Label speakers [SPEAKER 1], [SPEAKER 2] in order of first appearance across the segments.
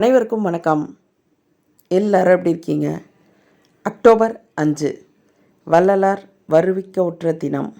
[SPEAKER 1] அனைவருக்கும் வணக்கம். எல்லாரும் எப்படி இருக்கீங்க? அக்டோபர் அஞ்சு வள்ளலார் வருவிக்க உற்ற தினம்.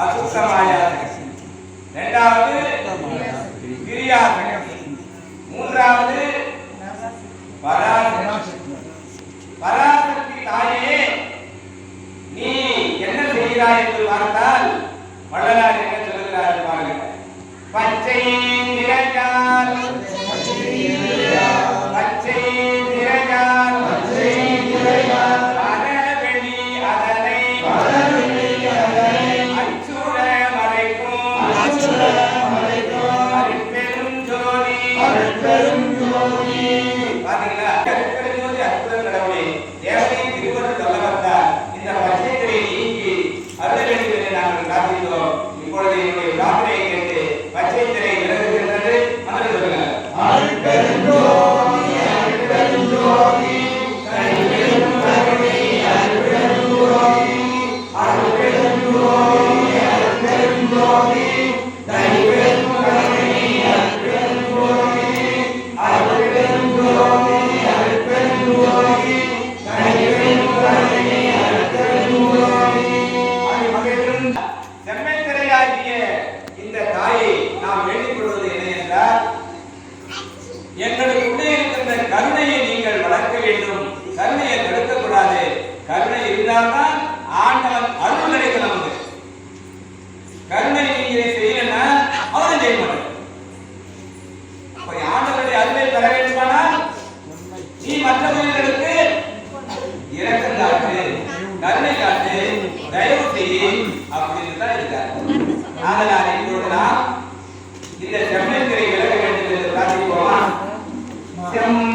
[SPEAKER 2] அசுத்தமாயாசனம் இரண்டாவது கிரியாசனம். மூன்றாவது பராசக்தி பராசக்தி தாயே நீ என்ன செய்கிறாய் என்று பார்த்தால் வள்ளலார் என்ன சொல்லுகிறார் பாருங்கள். பச்சை செஞ்சாதான் ஆண்டவன் அருள் கிடைக்கும் நமக்கு. கருணை நீங்க செய்யலன்னா அவரும் செய்ய மாட்டார். அப்ப அருளை பெற வேண்டுமானால் நீ மற்ற மனிதர்களுக்கு இறக்கம் காட்டு
[SPEAKER 1] கருணை காட்டு தயவு செய்ய அப்படின்னு தான் இருக்கார். அதனால இப்பொழுது நாம் இந்த செம்மை திரை விலக வேண்டும் என்று பிரார்த்திப்போமா? செம்மை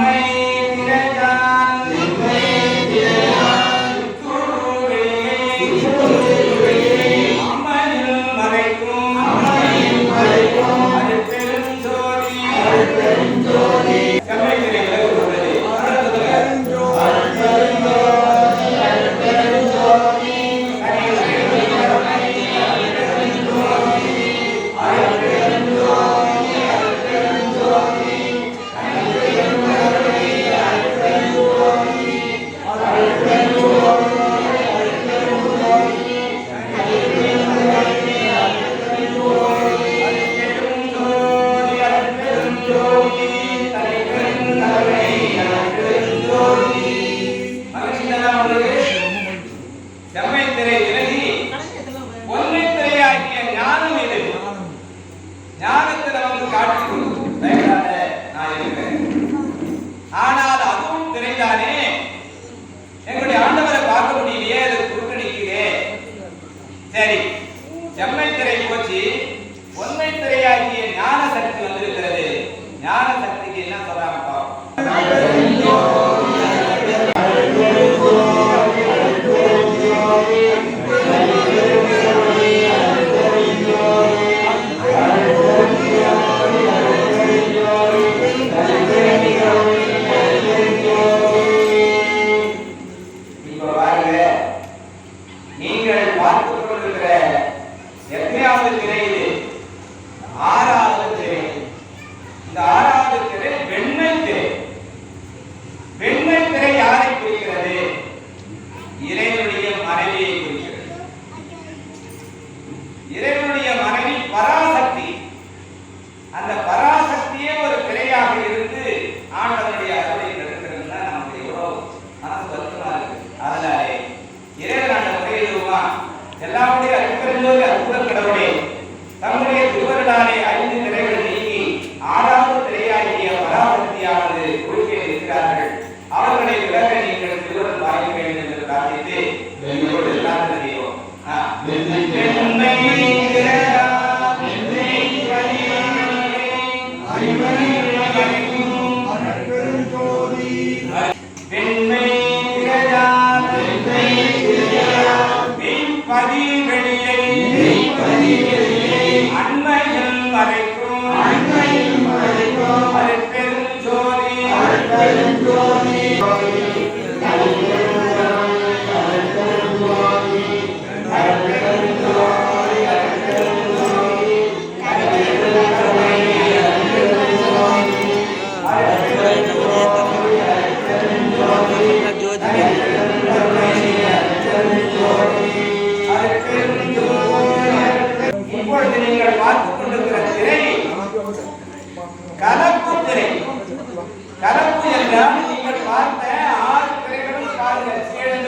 [SPEAKER 1] Maria.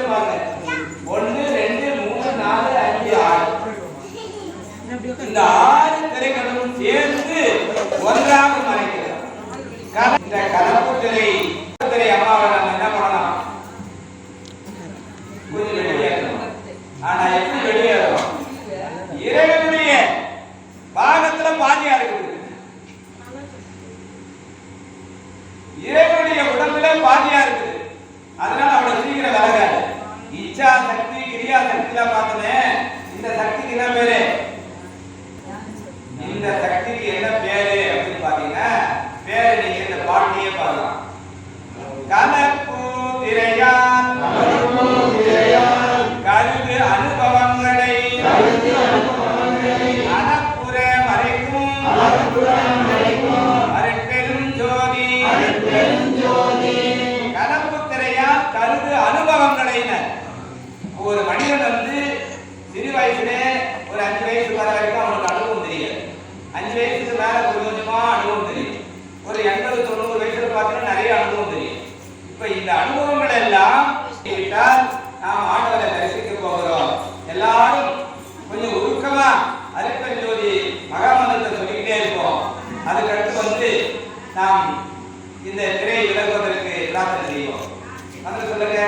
[SPEAKER 1] பாருங்க ஒன்று ரெண்டு மூணு நாலு அஞ்சு ஆறு. இந்த ஆறு திரைகளும் சேர்ந்து ஒன்றாக மறைக்கிறது. இந்த கலப்பு திரை கலப்பு திரையான் கருது ஜோதி கலப்பு திரையான் கருது அனுபவங்களைனர் ஒரு மனிதன் வந்து சிறு வயசுலே ஒரு அஞ்சு வயசு வர வரைக்கும் அவனுக்கு அனுபவம் தெரியாது. அஞ்சு வயசுக்கு மேல கொஞ்சம் கொஞ்சமா அனுபவம் தெரியும். ஒரு எண்பது பார்த்தீங்கன்னா நிறைய அனுபவம் தெரியும். இப்போ இந்த அனுபவங்கள் எல்லாம் நாம் ஆண்டவரை தரிசிக்க போகிறோம். எல்லாரும் கொஞ்சம் உருக்கமா அருட்பெண் ஜோதி மகாமந்திரத்தை சொல்லிக்கிட்டே இருப்போம். அதுக்கடுத்து வந்து நாம் இந்த திரையை விலகுவதற்கு பிரார்த்தனை செய்வோம். அதில் சொல்லுங்க.